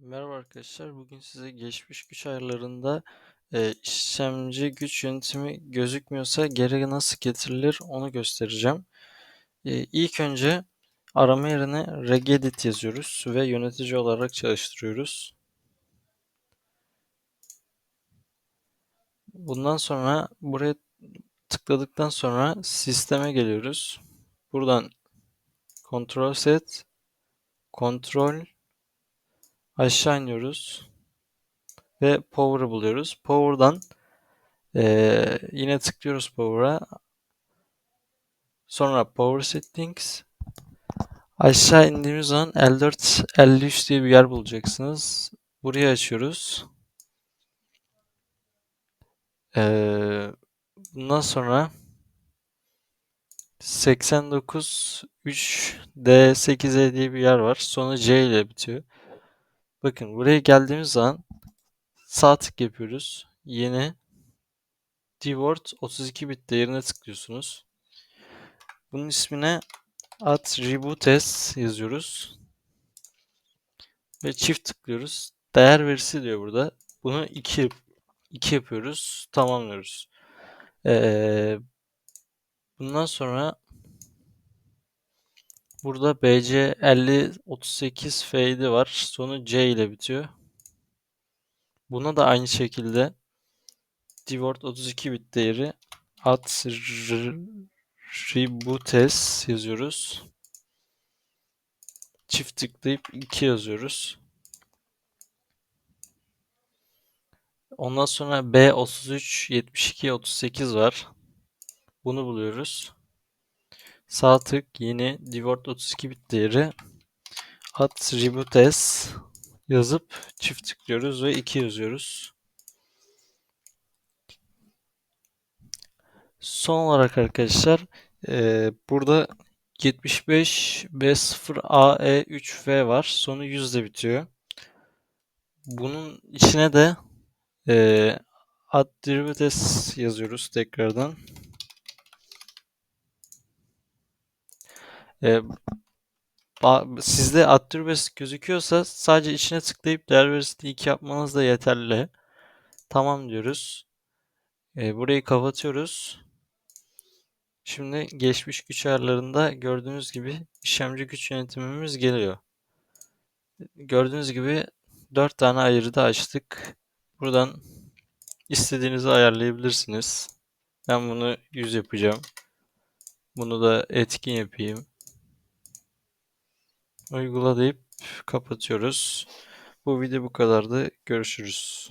Merhaba arkadaşlar. Bugün size geçmiş güç ayarlarında e, işlemci güç yönetimi gözükmüyorsa geri nasıl getirilir onu göstereceğim. E, ilk önce arama yerine regedit yazıyoruz ve yönetici olarak çalıştırıyoruz. Bundan sonra buraya tıkladıktan sonra sisteme geliyoruz. Buradan kontrol set, kontrol aşağı iniyoruz ve power'ı buluyoruz. Power'dan Ee, yine tıklıyoruz Power'a. Sonra Power Settings. Aşağı indiğimiz zaman 54 53 diye bir yer bulacaksınız. Burayı açıyoruz. Ee, bundan sonra 89 3 D8E diye bir yer var. Sonu C ile bitiyor. Bakın buraya geldiğimiz zaman sağ tık yapıyoruz. Yeni Dword 32 bit değerine tıklıyorsunuz. Bunun ismine at reboot s yazıyoruz. Ve çift tıklıyoruz. Değer verisi diyor burada. Bunu 2 2 yapıyoruz. Tamamlıyoruz. Ee, bundan sonra burada BC 5038 fade var. Sonu C ile bitiyor. Buna da aynı şekilde Dword 32 bit değeri at rebootes yazıyoruz. Çift tıklayıp 2 yazıyoruz. Ondan sonra B33 72 38 var. Bunu buluyoruz. Sağ tık yeni Dword 32 bit değeri at reboot s yazıp çift tıklıyoruz ve 2 yazıyoruz. Son olarak arkadaşlar e, burada 75 B0 AE3V var. Sonu 100 ile bitiyor. Bunun içine de e, ad yazıyoruz tekrardan. E, sizde ad derivatives gözüküyorsa sadece içine tıklayıp değer verisini 2 yapmanız da yeterli. Tamam diyoruz. E, burayı kapatıyoruz. Şimdi geçmiş güç ayarlarında gördüğünüz gibi işlemci güç yönetimimiz geliyor. Gördüğünüz gibi 4 tane ayırı da açtık. Buradan istediğinizi ayarlayabilirsiniz. Ben bunu 100 yapacağım. Bunu da etkin yapayım. Uygula deyip kapatıyoruz. Bu video bu kadardı. Görüşürüz.